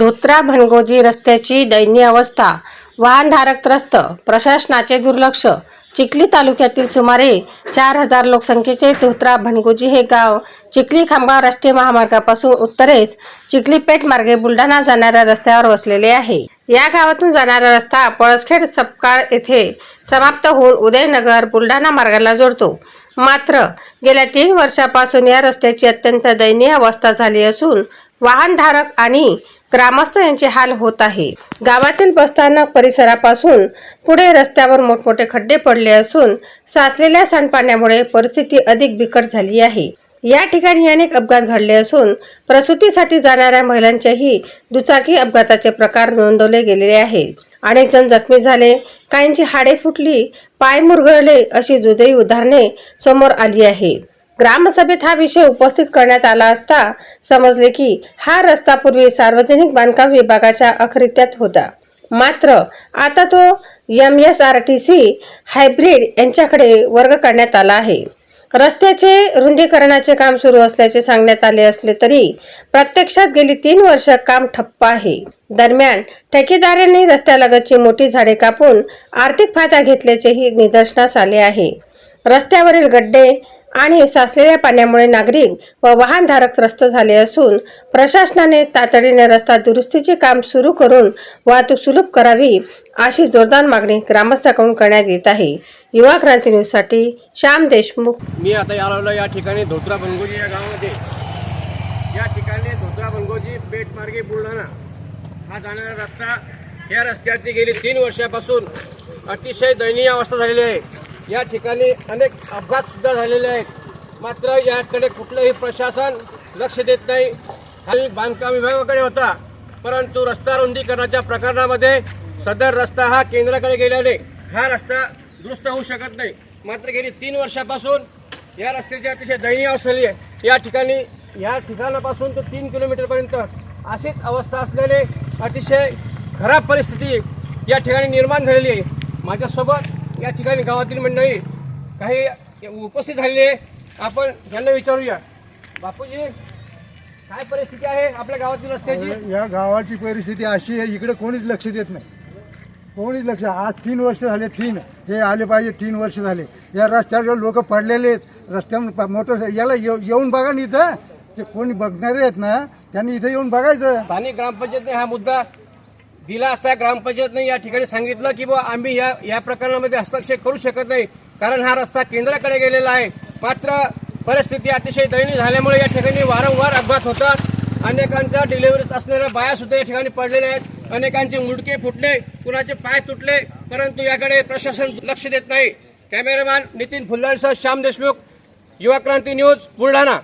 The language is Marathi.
धोत्रा भनगोजी रस्त्याची दयनीय अवस्था. वाहनधारक त्रस्त प्रशासनाचे दुर्लक्ष. चिखली तालुक्यातील सुमारे चार हजार लोकसंख्येचे धोत्रा भनगोजी हे गाव चिखली खामगाव राष्ट्रीय महामार्गापासून उत्तरेस चिखलीपेठ मार्गे बुलढाणा जाणाऱ्या रस्त्यावर वसलेले आहे. या गावातून जाणारा रस्ता पळसखेड सपकाळ येथे समाप्त होऊन उदयनगर बुलढाणा मार्गाला जोडतो. मात्र गेल्या तीन वर्षापासून या रस्त्याची अत्यंत दयनीय अवस्था झाली असून वाहनधारक आणि ग्रामस्थ यांचे हाल होत आहे. गावातील बसस्थानक परिसरापासून पुढे रस्त्यावर मोठमोठे खड्डे पडले असून साचलेल्या सांडपाण्यामुळे परिस्थिती अधिक बिकट झाली आहे. या ठिकाणी अनेक अपघात घडले असून प्रसूतीसाठी जाणाऱ्या महिलांच्याही दुचाकी अपघाताचे प्रकार नोंदवले गेलेले आहेत अनेक जण जखमी झाले. काहींची हाडे फुटली पाय मुरगळले अशी दुर्दैवी उदाहरणे समोर आली आहे. ग्रामसभेत हा विषय उपस्थित करण्यात आला असता समजले की हा रस्ता पूर्वी सार्वजनिक बांधकाम विभागाच्या अखरित्यात होता. मात्र आता तो M S R T C hybrid यांच्याकडे वर्ग करण्यात आला आहे. रस्त्याचे रुंदीकरणाचे काम सुरू असल्याचे सांगण्यात आले असले तरी प्रत्यक्षात गेली तीन वर्ष काम ठप्प आहे. दरम्यान ठेकेदारांनी रस्त्यालगतची मोठी झाडे कापून आर्थिक फायदा घेतल्याचेही निदर्शनास आले आहे. रस्त्यावरील गड्डे आणि साचलेल्या पाण्यामुळे नागरिक व वाहनधारक त्रस्त झाले असून प्रशासनाने तातडीने रस्ता दुरुस्तीचे काम सुरू करून वाहतूक सुलभ करावी अशी जोरदार मागणी ग्रामस्थांकडून करण्यात येत आहे. युवा क्रांती न्यूजसाठी श्याम देशमुख. मी आता आलेलो या ठिकाणी धोत्रा बनगोजी या गावामध्ये. या ठिकाणी धोत्रा बनगोजी पेठ मार्गे बुलढाणा. हा जाणारा रस्ता या रस्त्याची गेली तीन वर्षापासून अतिशय दयनीय अवस्था झालेली आहे. या ठिकाणी अनेक अपघात सुद्धा झालेले आहेत. मात्र याकडे कुठलंही प्रशासन लक्ष देत नाही. खाली बांधकाम विभागाकडे होता परंतु रस्ता रुंदीकरणाच्या प्रकरणामध्ये सदर रस्ता हा केंद्राकडे गेल्याने हा रस्ता दुरुस्त होऊ शकत नाही. मात्र गेली तीन वर्षापासून या रस्त्याची अतिशय दयनीय अवस्था आहे. या ठिकाणी या ठिकाणापासून तो तीन किलोमीटरपर्यंत अशीच अवस्था असलेले अतिशय खराब परिस्थिती या ठिकाणी निर्माण झालेली आहे. माझ्यासोबत या ठिकाणी गावातील मंडळी काही उपस्थित झालेली आपण यांना विचारूया. बापूजी काय परिस्थिती आहे आपल्या गावातील रस्त्याची? या गावाची परिस्थिती अशी आहे इकडे कोणीच लक्ष देत नाही. कोणीच लक्ष आज तीन वर्ष झाले तीन हे आले पाहिजे तीन वर्ष झाले. या रस्त्यावर लोक पडलेले आहेत रस्त्यावर मोटर याला येऊ- येऊन बघा ना इथं. ते कोणी बघणारे आहेत ना त्यांनी इथं येऊन बघायचं. स्थानिक ग्रामपंचायतने हा मुद्दा दिला असता ग्रामपंचायतने या ठिकाणी सांगितलं की बुवा आम्ही या या प्रकरणामध्ये हस्तक्षेप करू शकत नाही. कारण हा रस्ता केंद्राकडे गेलेला आहे. मात्र परिस्थिती अतिशय दयनीय झाल्यामुळे या ठिकाणी वारंवार अपघात होतात. अनेकांच्या डिलिव्हरीत असणाऱ्या बाया सुद्धा या ठिकाणी पडलेल्या आहेत. अनेकांचे मुडके फुटले कुणाचे पाय तुटले परंतु याकडे प्रशासन लक्ष देत नाही. कॅमेरामॅन नितीन फुल्लारसह श्याम देशमुख युवा क्रांती न्यूज बुलढाणा.